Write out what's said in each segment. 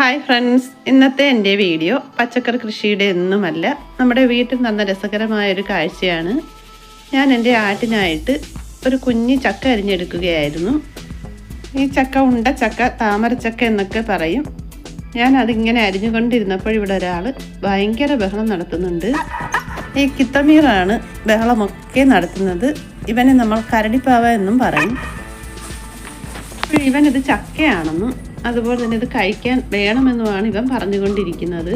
Hi friends ഇന്നത്തെ എന്റെ video പച്ചക്കറി കൃഷിയുടെ ഒന്നുമല്ല. നമ്മുടെ വീട്ടിൽ നടന്ന രസകരമായൊരു കാഴ്ചയാണ്. ഞാൻ എന്റെ ആട്ടിനായിട്ട് ഒരു കുഞ്ഞി ചക്ക അരിഞ്ഞെടുക്കുകയായിരുന്നു. ഈ ചക്ക ഉണ്ട ചക്ക താമരച്ചക്ക എന്നൊക്കെ പറയും. ഞാൻ അതിങ്ങനെ അരിഞ്ഞുകൊണ്ടിരുന്നപ്പോൾ ഇവിടെ ഒരാൾ ഭയങ്കര ബഹളം നടത്തുന്നുണ്ട്. ഈ കിത്തമീറാണ് ബഹളമൊക്കെ നടത്തുന്നത്. ഇവനെ നമ്മൾ കരടിപ്പാവ എന്നും പറയും. ഇവനത് ചക്കയാണെന്നും അതുപോലെ തന്നെ ഇത് കഴിക്കാൻ വേണമെന്നുമാണ് ഇവൻ പറഞ്ഞുകൊണ്ടിരിക്കുന്നത്.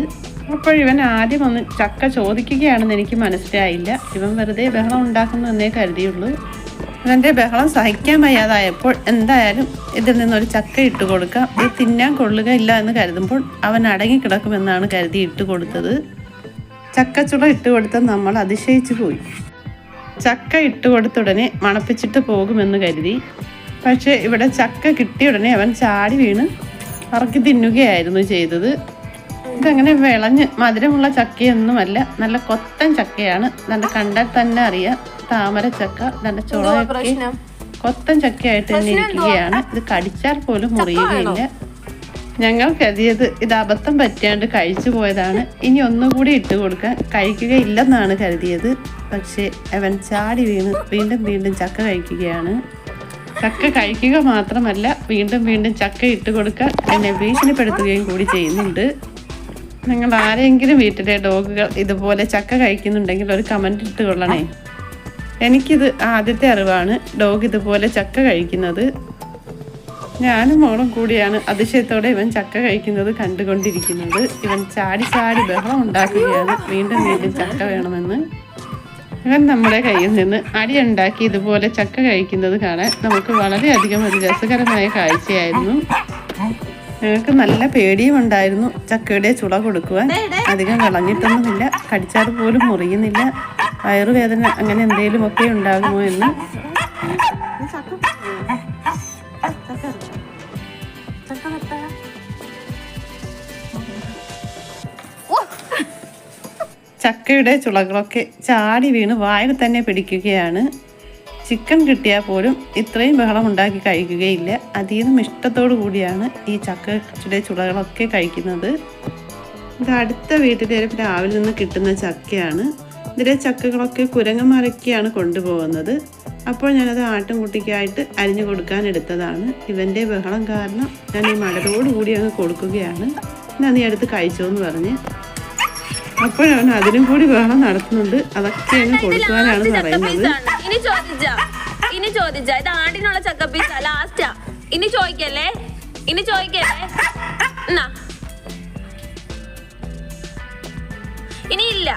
ഇവൻ ആദ്യം ഒന്ന് ചക്ക ചോദിക്കുകയാണെന്ന് എനിക്ക് മനസ്സിലായില്ല. ഇവൻ വെറുതെ ബഹളം ഉണ്ടാക്കുന്നു എന്നേ കരുതിയുള്ളൂ. ഇവന്റെ ബഹളം സഹിക്കാൻ വയ്യാതായപ്പോൾ എന്തായാലും ഇതിൽ നിന്നൊരു ചക്ക ഇട്ട് കൊടുക്കാം. ഇത് തിന്നാൻ കൊള്ളുക ഇല്ല എന്ന് കരുതുമ്പോൾ അവൻ അടങ്ങിക്കിടക്കുമെന്നാണ് കരുതി ഇട്ട് കൊടുത്തത്. ചക്കച്ചുള ഇട്ട് കൊടുത്ത നമ്മൾ അതിശയിച്ചു പോയി. ചക്ക ഇട്ട് കൊടുത്തുടനെ മണപ്പിച്ചിട്ട് പോകുമെന്ന് കരുതി. പക്ഷേ ഇവിടെ ചക്ക കിട്ടിയ ഉടനെ അവൻ ചാടി വീണ് പറക്കി തിന്നുകയായിരുന്നു ചെയ്തത്. ഇതങ്ങനെ വിളഞ്ഞ് മധുരമുള്ള ചക്കയൊന്നുമല്ല നല്ല കൊത്തൻ ചക്കയാണ്. നല്ല കണ്ടാൽ തന്നെ അറിയാം താമര ചക്ക നല്ല ചുളയൊക്കെ കൊത്തൻ ചക്കയായിട്ട് തന്നെ ഇരിക്കുകയാണ്. ഇത് കടിച്ചാൽ പോലും മുറിയുകയില്ല. ഞങ്ങൾ കരുതിയത് ഇത് അബദ്ധം പറ്റിയാണ്ട് കഴിച്ചു പോയതാണ്. ഇനി ഒന്നുകൂടി ഇട്ട് കൊടുക്കാൻ കഴിക്കുകയില്ലെന്നാണ് കരുതിയത്. പക്ഷേ അവൻ ചാടി വീണ് വീണ്ടും വീണ്ടും ചക്ക കഴിക്കുകയാണ്. ചക്ക കഴിക്കുക മാത്രമല്ല വീണ്ടും വീണ്ടും ചക്ക ഇട്ട് കൊടുക്കാൻ എന്നെ ഭീഷണിപ്പെടുത്തുകയും കൂടി ചെയ്യുന്നുണ്ട്. നിങ്ങൾ ആരെങ്കിലും വീട്ടിലെ ഡോഗുകൾ ഇതുപോലെ ചക്ക കഴിക്കുന്നുണ്ടെങ്കിൽ ഒരു കമന്റ് ഇട്ട് കൊള്ളണേ. എനിക്കിത് ആദ്യത്തെ അറിവാണ് ഡോഗ് ഇതുപോലെ ചക്ക കഴിക്കുന്നത്. ഞാനും മോളും കൂടിയാണ് അതിശയത്തോടെ ഇവൻ ചക്ക കഴിക്കുന്നത് കണ്ടുകൊണ്ടിരിക്കുന്നത്. ഇവൻ ചാടി ചാടി ബഹളം ഉണ്ടാക്കുകയാണ്. വീണ്ടും വീണ്ടും ചക്ക വേണമെന്ന്. ഇവൻ നമ്മുടെ കയ്യിൽ നിന്ന് അടി ഉണ്ടാക്കി ഇതുപോലെ ചക്ക കഴിക്കുന്നത് കാണാൻ നമുക്ക് വളരെയധികം ഒരു രസകരമായ കാഴ്ചയായിരുന്നു. ഞങ്ങൾക്ക് നല്ല പേടിയും ഉണ്ടായിരുന്നു ചക്കയുടെ ചുള കൊടുക്കുവാൻ. അധികം വിളഞ്ഞിട്ടൊന്നുമില്ല. കടിച്ചാൽ പോലും മുറിയുന്നില്ല. വയറുവേദന അങ്ങനെ എന്തെങ്കിലുമൊക്കെ ഉണ്ടാകുമോ എന്ന്. ചക്കയുടെ ചുളകളൊക്കെ ചാടി വീണ് വായിൽ തന്നെ പിടിക്കുകയാണ്. ചിക്കൻ കിട്ടിയാൽ പോലും ഇത്രയും ബഹളം ഉണ്ടാക്കി കഴിക്കുകയില്ല. അതീതം ഇഷ്ടത്തോടു കൂടിയാണ് ഈ ചക്കയുടെ ചുളകളൊക്കെ കഴിക്കുന്നത്. ഇത് അടുത്ത വീട്ടിലെ പ്ലാവിൽ നിന്ന് കിട്ടുന്ന ചക്കയാണ്. ഇതിലെ ചക്കകളൊക്കെ കുരങ്ങന്മാരൊക്കെയാണ് കൊണ്ടുപോകുന്നത്. അപ്പോൾ ഞാനത് ആട്ടിൻകുട്ടിക്കായിട്ട് അരിഞ്ഞു കൊടുക്കാൻ എടുത്തതാണ്. ഇവന്റെ ബഹളം കാരണം ഞാൻ ഈ മടലോട് കൂടി അങ്ങ് കൊടുക്കുകയാണ്. ഞാൻ നീ അടുത്ത് കഴിച്ചോ എന്ന് പറഞ്ഞ്. അപ്പോഴവൻ അതിനും കൂടി വേണം നടത്തുന്നുണ്ട്. അതൊക്കെ അങ്ങ് കൊടുക്കുവാനാണ് പറയുന്നത്. ഇനി ചോദിച്ചാ. ഇനി ചോദിച്ചാ. ഇത് ആണ്ടിനുള്ള ചക്കപ്പീസ ലാസ്റ്റാ ഇനി ചോദിക്കല്ലേ? ഇനി ചോദിക്കല്ലേ? എന്നാ. ഇനി ഇല്ല.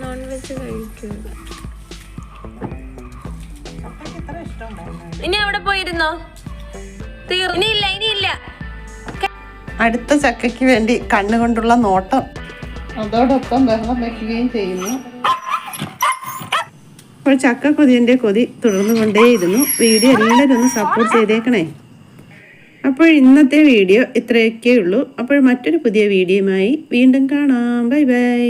നോൺ വെജ് കഴിക്കൂ. ഇനി അവിടെ പോയിരുന്നോ? തീർ ഇനി ഇല്ല ഇനി ഇല്ല അടുത്ത ചക്കയ്ക്ക് വേണ്ടി കണ്ണുകൊണ്ടുള്ള നോട്ടം. അതോടൊപ്പം ബഹളം വയ്ക്കുകയും ചെയ്യുന്നു. അപ്പോൾ ചക്ക കൊതിന്റെ കൊതി തുടർന്നു കൊണ്ടേയിരുന്നു വീഡിയോ എല്ലാവരും ഒന്ന് സപ്പോർട്ട് ചെയ്തേക്കണേ. അപ്പോൾ ഇന്നത്തെ വീഡിയോ ഇത്രയൊക്കെ ഉള്ളൂ. അപ്പോൾ മറ്റൊരു പുതിയ വീഡിയോയുമായി വീണ്ടും കാണാം. Bye bye.